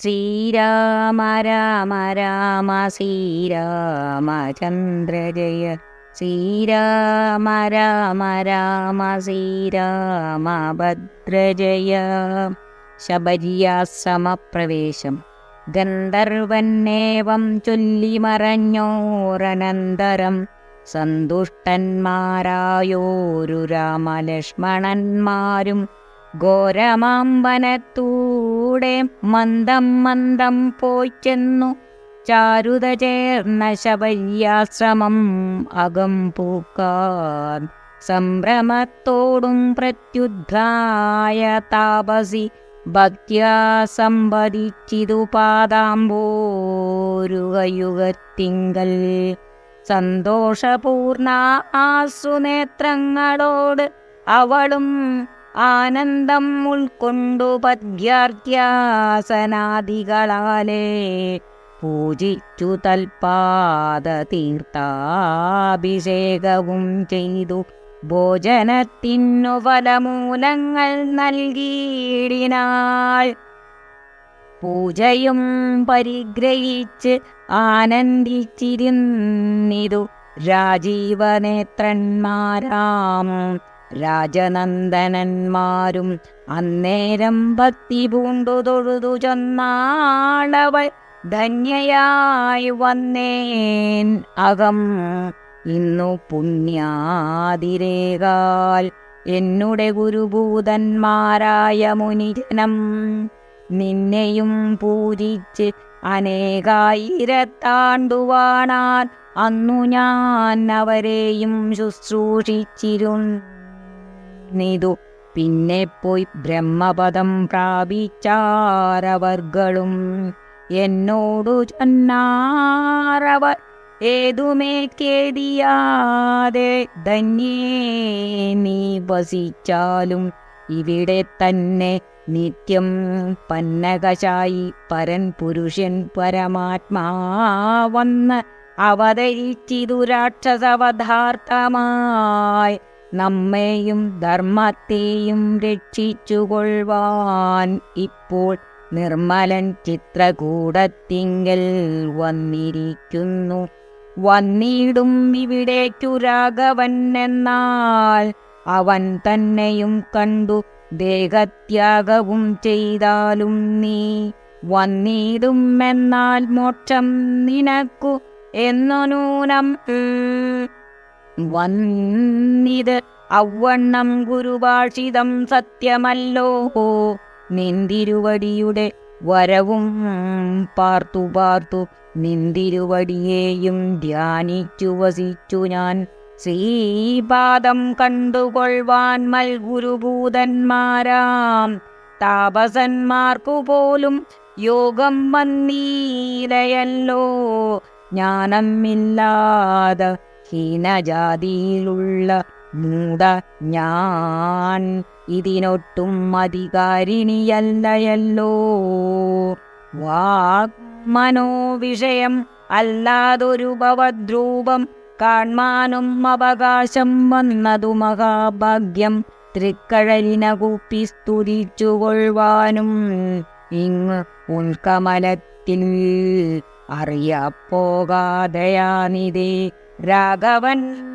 ശ്രീരാമ രാമ രാമ ശ്രീരാമചന്ദ്ര ജയ. ശ്രീരാമ രാമ രാമ ശ്രീരാമഭദ്രജയ ഗന്ധർവന്നേവം ചൊല്ലിമറഞ്ഞോരനന്തരം സന്തുഷ്ടന്മാരായോരു രാമലക്ഷ്മണന്മാരും ഘോരമാമ്പനത്തൂടെ മന്ദം മന്ദം പോയി ചെന്നു. ചാരുത ചേർന്ന ശബര്യാശ്രമം അകം പൂക്കാൻ. സംഭ്രമത്തോടും പ്രത്യുദ്ധായ താപസി ഭക്യാ സംവദിച്ചിതു പാദാംബോരുകയുഗത്തിങ്കൽ. സന്തോഷപൂർണ ആസുനേത്രങ്ങളോട് അവളും ആനന്ദം ഉൾക്കൊണ്ടു പദ്യാർക്യാസനാദികളാലേ പൂജിച്ചു തൽപാദ തീർത്ഥാഭിഷേകവും ചെയ്തു. ഭോജനത്തിനു ഫലമൂലങ്ങൾ നൽകിയിടിനാൾ. പൂജയും പരിഗ്രഹിച്ച് ആനന്ദിച്ചിരുന്നിതു രാജീവനേത്രന്മാരാം. രാജനന്ദനന്മാരും അന്നേരം ഭക്തി പൂണ്ടു തൊഴുതു ചെന്നാളവൾ ധന്യയായി വന്നേൻ അകം. ഇന്നു പുണ്യാതിരേകാൽ എന്നുടെ ഗുരുഭൂതന്മാരായ മുനിജനം നിന്നെയും പൂജിച്ച് അനേകായിരത്താണ്ടുവാണാൻ അന്നു ഞാൻ അവരെയും ശുശ്രൂഷിച്ചിരുന്നിതു പിന്നെ പോയി ബ്രഹ്മപദം പ്രാപിച്ചാരവർകളും എന്നോടു ചൊന്നാറവർ ഏതുമേ കേടിയാതെ ധന്യേ നീ വസിച്ചാലും ഇവിടെ തന്നെ നിത്യം പന്നകശായി പരൻ പുരുഷൻ പരമാത്മാ വന്ന് അവതരിച്ചിതു രാക്ഷസവധാർത്ഥമായി നമ്മെയും ധർമ്മത്തെയും രക്ഷിച്ചുകൊള്ളുവാൻ ഇപ്പോൾ നിർമ്മലൻ ചിത്രകൂടത്തിങ്കൽ വന്നിരിക്കുന്നു. വന്നിടും ഇവിടേക്കു രാഘവൻ എന്നാൽ അവൻ തന്നെയും കണ്ടു ദേഹത്യാഗവും ചെയ്താലും നീ. വന്നിടും എന്നാൽ മോക്ഷം നിനക്കു എന്നു നൂനം വന്നിത് അവണ്ണം ഗുരുഭാഷിതം സത്യമല്ലോ. നിന്തിരുവടിയുടെ വരവും പാർത്തു പാർത്തു നിന്തിരുവടിയെയും ധ്യാനിച്ചു വസിച്ചു ഞാൻ. ശ്രീപാദം കണ്ടുകൊള്ളുവാൻ മൽഗുരുഭൂതന്മാരാം. താപസന്മാർക്കു പോലും യോഗം വന്നീലയല്ലോ. ജ്ഞാനമില്ലാതെ ഹീനജാതിയിലുള്ള മൂട ഞാൻ ഇതിനൊട്ടും അധികാരിണിയല്ലയല്ലോ. വാക് മനോവിഷയം അല്ലാതൊരു ഭവദ്രൂപം കാൺമാനും അവകാശം വന്നതു മഹാഭാഗ്യം. തൃക്കഴലിന കൂപ്പി സ്തുതിച്ചുകൊള്ളുവാനും ഇങ് ഉൾക്കമലത്തിൽ അറിയപ്പോകാതെയാനിതേ രാഘവൻ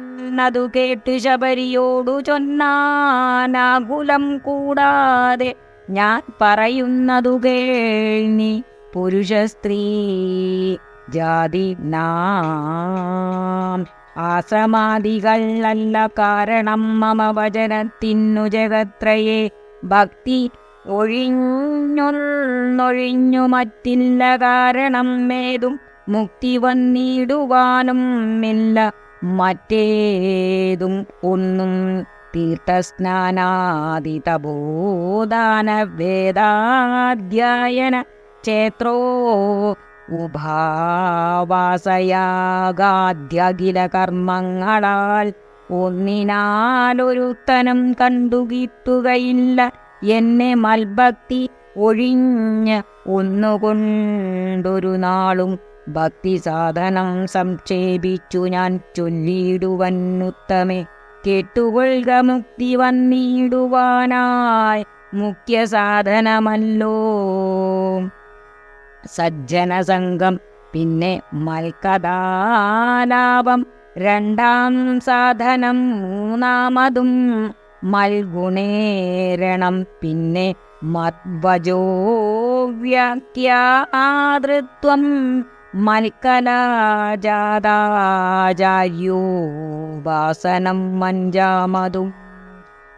അതു കേട്ട് ശബരിയോടു ചൊന്നാനാകുലം കൂടാതെ ഞാൻ പറയുന്നതു കേൾനി പുരുഷ സ്ത്രീ ജാതി നാം. ആശ്രമാദികളല്ല കാരണം മമ വചനത്തിന്നു ജഗത്രയെ ഭക്തി ഒഴിഞ്ഞൊന്നൊഴിഞ്ഞു മറ്റില്ല കാരണം ഏതും മുക്തി വന്നിടുവാനും ഇല്ല. മറ്റേതും ഒന്നും തീർത്ഥസ്നാനാദി തപോദാന വേദാധ്യായന ക്ഷേത്രോ ഉഭാവാസയാഗാദ്യഖില കർമ്മങ്ങളാൽ ഒന്നിനാലൊരുത്തനം കണ്ടുകിട്ടുകയില്ല. എന്നെ മൽഭക്തി ഒഴിഞ്ഞ് ഒന്നുകൊണ്ടൊരു നാളും ഭക്തി സാധനം സംക്ഷേപിച്ചു ഞാൻ ചൊല്ലിയിടുവന്നുത്തമേ കേട്ടുകൊള്ളുക മുക്തി വന്നിടുവാനായി മുഖ്യ സാധനമല്ലോ സജ്ജനസംഘം പിന്നെ മൽക്കഥാലാപം. രണ്ടാം സാധനം മൂന്നാമതും മൽഗുണേരണം. പിന്നെ മദ്വജോ വ്യാഖ്യാതൃത്വം മൽക്കലാജാതാചാര്യോപാസനം മഞ്ചാമതും.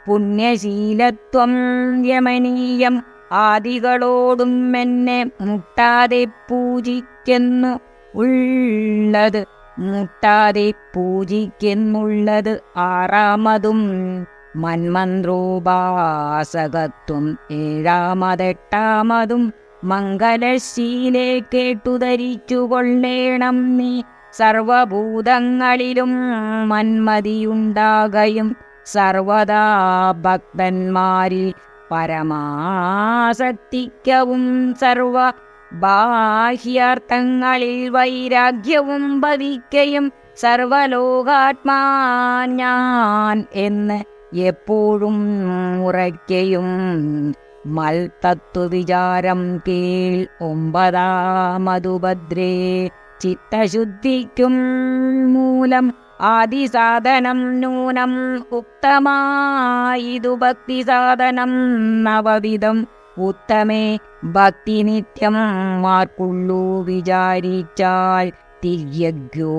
പുണ്യശീലത്വം യമനീയം ആദികളോടും എന്നെ മുട്ടാതെ പൂജിക്കുന്നു ഉള്ളത് മുട്ടാതെ പൂജിക്കുന്നുള്ളത് ആറാമതും. മന്മന്ത്രോപാസകത്വം ഏഴാമതെട്ടാമതും. മംഗലശീലെ കേട്ടു കൊള്ളേണം നീ. സർവഭൂതങ്ങളിലും മന്മതിയുണ്ടാകയും സർവദാ ഭക്തന്മാരിൽ പരമാസക്തിക്കവും സർവ ബാഹ്യാർത്ഥങ്ങളിൽ വൈരാഗ്യവും ഭവിക്കയും സർവലോകാത്മാ ഞാൻ എന്ന് എപ്പോഴും ഉറയ്ക്കയും മൽത്തത്വവിചാരം കീൾ ഒമ്പതാമതുപദ്രേ ചിത്തശുദ്ധിക്കും മൂലം ആദിസാധനം നൂനം ഉക്തമായിതു ഭക്തിസാധനം നവവിധം. ഉത്തമേ ഭക്തി നിത്യം മാർക്കുള്ളൂ വിചാരിച്ചാൽ തിര്യജ്ഞോ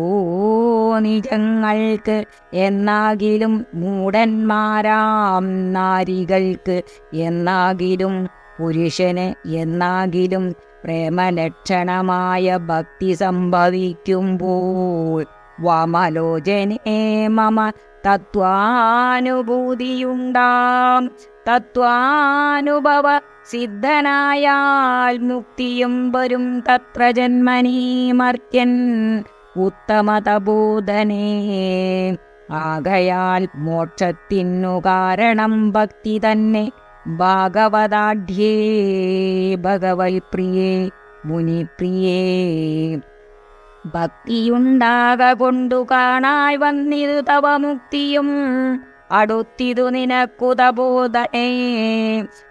നിജങ്ങൾക്ക് എന്നാകിലും മൂടന്മാരാം നാരികൾക്ക് എന്നാകിലും പുരുഷന് എന്നാകിലും പ്രേമലക്ഷണമായ ഭക്തി സംഭവിക്കുമ്പോൾ വാമലോചനേ മമ തത്വാനുഭൂതിയുണ്ടാം. തത്വാനുഭവ സിദ്ധനായാൽ മുക്തിയും വരും തത്ര ജന്മനീ മർത്യൻ ഉത്തമതബോധനേ. ആകയാൽ മോക്ഷത്തിനു കാരണം ഭക്തി തന്നെ. ഭാഗവതാഢ്യേ ഭഗവത് പ്രിയേ മുനിപ്രിയേ. ഭക്തിയുണ്ടാക കൊണ്ടു കാണായി വന്നിതു തവ മുക്തിയും അടുത്തിതു നിനക്കുതബോധനേ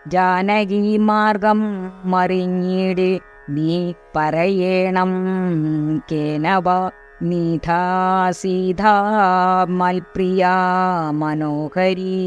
ജാനകി മാർഗം മറിഞ്ഞിട് നീ പറയണം. കേനവ നീധാ സീതാ മൽപ്രിയ മനോഹരീ.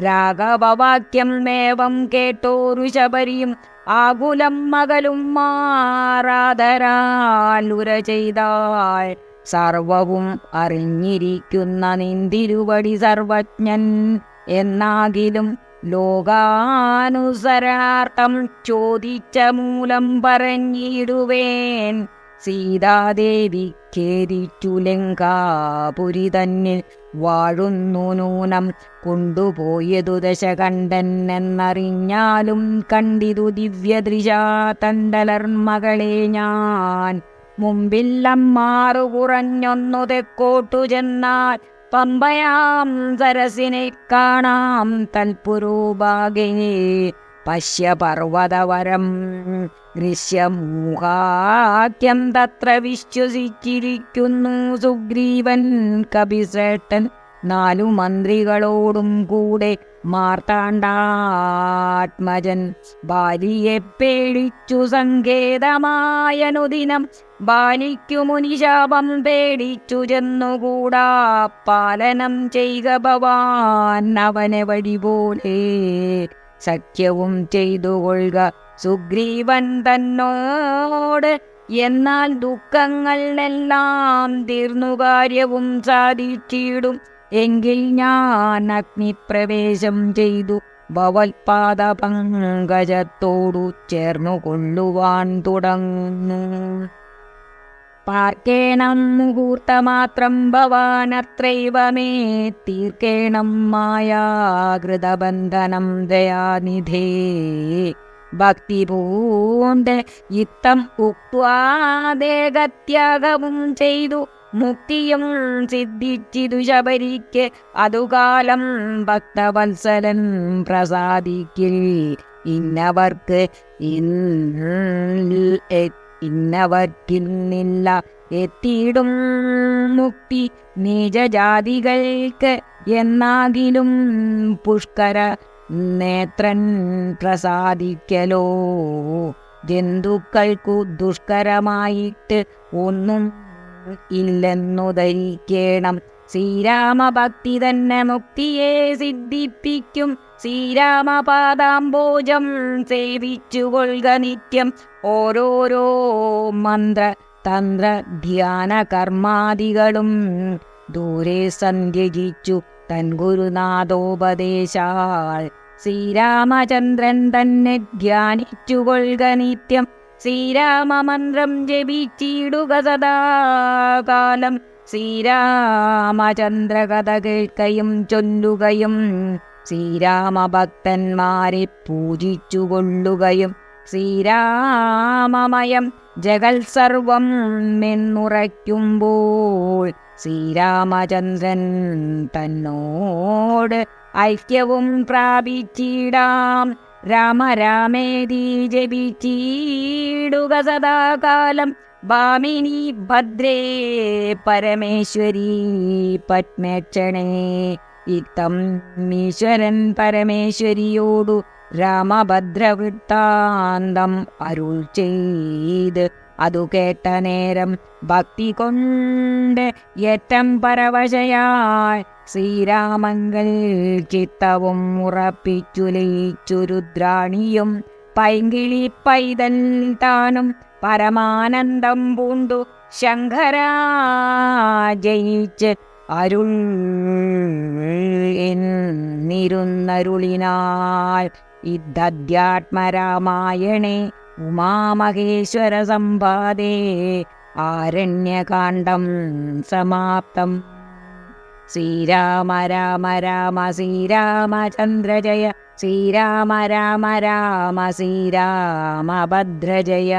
രാഘവവാക്യം മേവം കേട്ടോരു ശബരിയും ആകുലം മകലും മാറാതരാലുര ചെയ്താൽ സർവവും അറിഞ്ഞിരിക്കുന്ന നിന്തിരുവടി സർവജ്ഞൻ എന്നാകിലും ലോകാനുസരണാർത്ഥം ചോദിച്ച മൂലം പറഞ്ഞിടുവേൻ. സീതാദേവി കേരിറ്റു ലങ്കാപുരി തന്നിൽ വാഴുന്നു നൂനം കൊണ്ടുപോയതു ദശകണ്ഠൻ എന്നറിഞ്ഞാലും കണ്ടിതു ദിവ്യദൃശാ തണ്ടലർമകളെ ഞാൻ. മുമ്പില്ലമ്മാറു കുറഞ്ഞൊന്നു തെക്കോട്ടു ചെന്നാൽ പമ്പയാം സരസിനെ കാണാം തൽപുരോഭാഗേ പശ്യപർവതവരം തത്ര വിശ്വസിച്ചിരിക്കുന്നു സുഗ്രീവൻ കപിശ്രേഷ്ഠൻ. നാലു മന്ത്രികളോടും കൂടെ മാർത്താണ്ഡാത്മജൻ ബാലിയെ പേടിച്ചു സങ്കേതമായനുദിനം. ബാലിക്കു മുനിശാപം പേടിച്ചു ചെന്നുകൂടാ പാലനം ചെയ്ത ഭവാൻ അവനെ വഴി പോലെ സഖ്യവും ചെയ്തു കൊള്ളുക. സുഗ്രീവൻ തന്നോട് എന്നാൽ ദുഃഖങ്ങൾ എല്ലാം തീർന്നു കാര്യവും സാധിച്ചിടും. എങ്കിൽ ഞാൻ അഗ്നിപ്രവേശം ചെയ്തു. ഭവൽപാദ പങ്കജത്തോടു ചേർന്നു കൊള്ളുവാൻ തുടങ്ങുന്നു. പാർക്കേണം മുഹൂർത്തമാത്രം ഭവാനത്രൈവ മേ. തീർക്കേണം മായാകൃതബന്ധനം ദയാനിധേ. ഭക്തിപൂണ്ട് ഇത്തം ഉക്വാദേഹത്യാഗവും ചെയ്തു. മുക്തിയും സിദ്ധിച്ചിതു ശബരിക്ക്. അതുകാലം ഭക്തവത്സലൻ പ്രസാദിക്കിൽ. ഇന്നവർക്ക് ഇന്ന് ഇന്നവർക്കിന്നില്ല എത്തിയിടും മുക്തി നീചജാതികൾക്ക് എന്നാകിലും പുഷ്കര നേത്രൻ പ്രസാദിക്കലോ. ജന്തുക്കൾക്കു ദുഷ്കരമായിട്ട് ഒന്നും ഇല്ലെന്നു ധരിക്കണം ശ്രീരാമഭക്തി തന്നെ മുക്തിയെ സിദ്ധിപ്പിക്കും. ശ്രീരാമപാദാംബോജം സേവിച്ചുകൊള്ളുക നിത്യം ഓരോരോ മന്ത്ര തന്ത്ര ധ്യാന കർമാദികളും. ദൂരെ സന്ധ്യജിച്ചു തൻ ഗുരുനാഥോപദേശാൽ ശ്രീരാമചന്ദ്രൻ തന്നെ ധ്യാനിച്ചുകൊള്ളുക നിത്യം. ശ്രീരാമമന്ത്രം ജപിച്ചിടുക സദാകാലം. ശ്രീരാമചന്ദ്ര കഥ ചൊല്ലുകയും ശ്രീരാമഭക്തന്മാരെ പൂജിച്ചുകൊള്ളുകയും ശ്രീരാമമയം ജഗൽ സർവം മെന്നുറയ്ക്കുമ്പോൾ ശ്രീരാമചന്ദ്രൻ തന്നോട് ഐക്യവും പ്രാപിച്ചിടാം. രാമ രാമേതി ജപിച്ചിടുക സദാകാലം. ഭാമിനി ഭദ്രേ പരമേശ്വരി പത്മേക്ഷണേ. ഇത്തം ഈശ്വരൻ പരമേശ്വരിയോടു രാമഭദ്രവൃത്താന്തം അരുൾ ചെയ്ത് അതു കേട്ട നേരം ഭക്തി കൊണ്ട് ഏറ്റം പരവശയായി ശ്രീരാമങ്കൽ ചിത്തവും ഉറപ്പിച്ചു ലയിച്ചു രുദ്രാണിയും പൈങ്കിളി പൈതൽ താനും പരമാനന്ദം പൂണ്ടു ശങ്കരാ ജയിച്ച് അരുൾ എന്നിരുന്നരുളിനാൽ ഇദ്ധ്യാത്മരാമായണേ ഉമാമഹേശ്വര സമ്പാദേ ആരണ്യകാണ്ഡം സമാപ്തം. ശ്രീരാമ രാമ രാമ ശ്രീരാമചന്ദ്ര ജയ ശ്രീരാമ രാമ രാമ ശ്രീരാമ ഭദ്ര ജയ